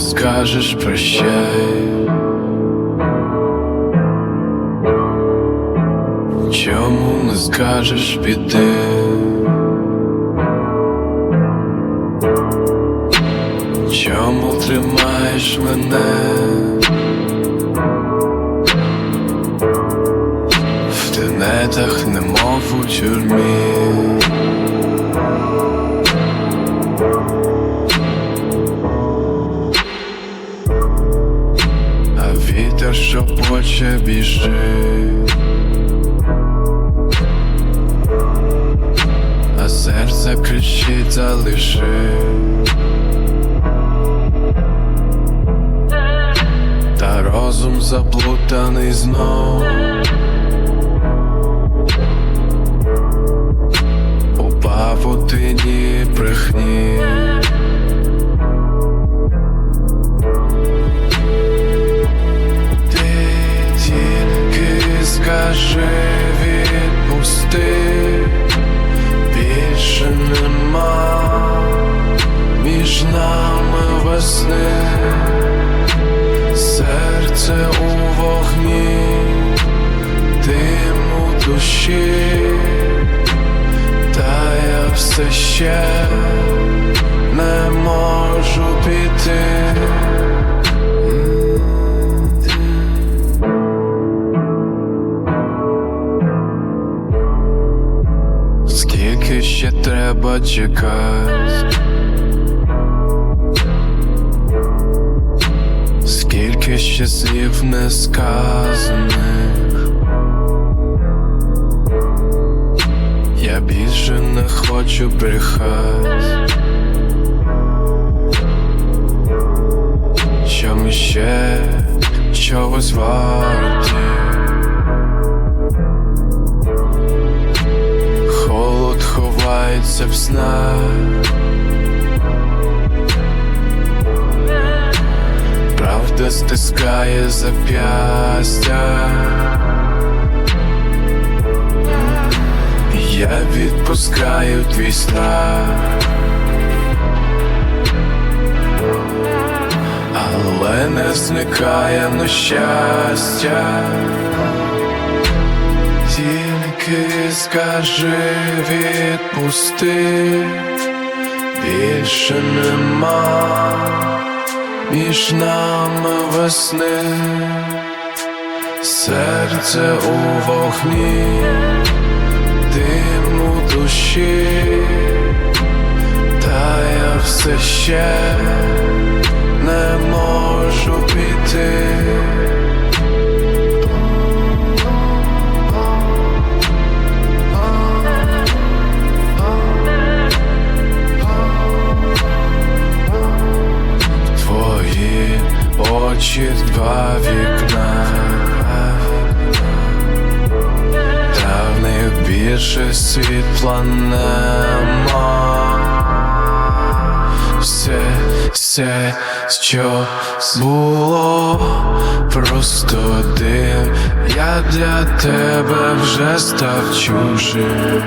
скажеш прощай? Чому не скажеш піди? Чому тримаєш мене? В тенетах, немов у тюрмі. Що хоче біжить, а серце кричить залиши. Та розум заплутаний знов Більше нема між нами весни. Серце у вогні, дим у душі, та я все ще ще треба чекати? Скільки ще слів не сказаних. Я більше не хочу брехати. Що ми ще чогось варті ховається в снах. Правда стискає зап'ястя. Я відпускаю твій страх. Але не зникає на щастя скажи відпусти. Більше нема між нами весни, серце у вогні, дим очі два вікна, та в них більше світла нема. Все, все, що було, просто дим. Я для тебе вже став чужим.